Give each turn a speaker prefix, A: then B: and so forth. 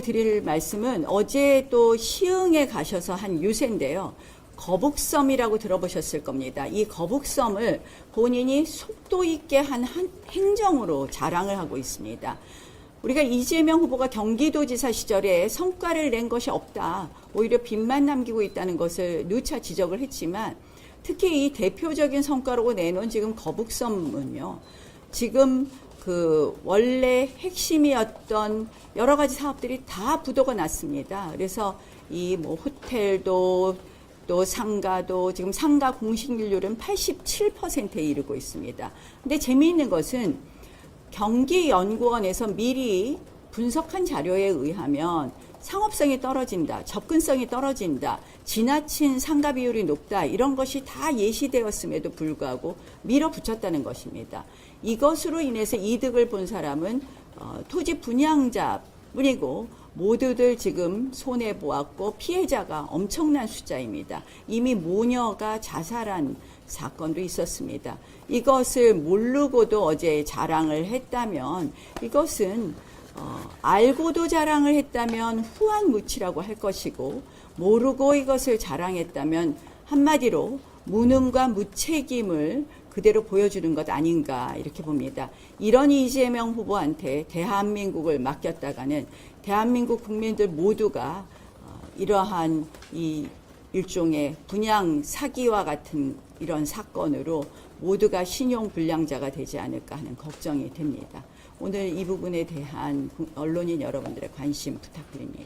A: 드릴 말씀은 어제 또 시흥에 가셔서 한 유세인데요. 거북섬이라고 들어보셨을 겁니다. 이 거북섬을 본인이 속도 있게 한, 한 행정으로 자랑을 하고 있습니다. 우리가 이재명 후보가 경기도지사 시절에 성과를 낸 것이 없다. 오히려 빚만 남기고 있다는 것을 누차 지적을 했지만 특히 이 대표적인 성과로 내놓은 지금 거북섬은요. 지금 그 원래 핵심이었던 여러 가지 사업들이 다 부도가 났습니다. 그래서 이 뭐 호텔도 또 상가도 지금 상가 공식률은 87%에 이르고 있습니다. 근데 재미있는 것은 경기연구원에서 미리 분석한 자료에 의하면 상업성이 떨어진다, 접근성이 떨어진다, 지나친 상가 비율이 높다, 이런 것이 다 예시되었음에도 불구하고 밀어붙였다는 것입니다. 이것으로 인해서 이득을 본 사람은 어, 토지 분양자 뿐이고 모두들 지금 손해 보았고 피해자가 엄청난 숫자입니다. 이미 모녀가 자살한 사건도 있었습니다. 이것을 모르고도 어제 자랑을 했다면 이것은 어, 알고도 자랑을 했다면 후한 무치라고 할 것이고 모르고 이것을 자랑했다면 한마디로 무능과 무책임을 그대로 보여주는 것 아닌가 이렇게 봅니다. 이런 이재명 후보한테 대한민국을 맡겼다가는 대한민국 국민들 모두가 어, 이러한 이 일종의 분양 사기와 같은 이런 사건으로 모두가 신용 불량자가 되지 않을까 하는 걱정이 됩니다. 오늘 이 부분에 대한 언론인 여러분들의 관심 부탁드립니다.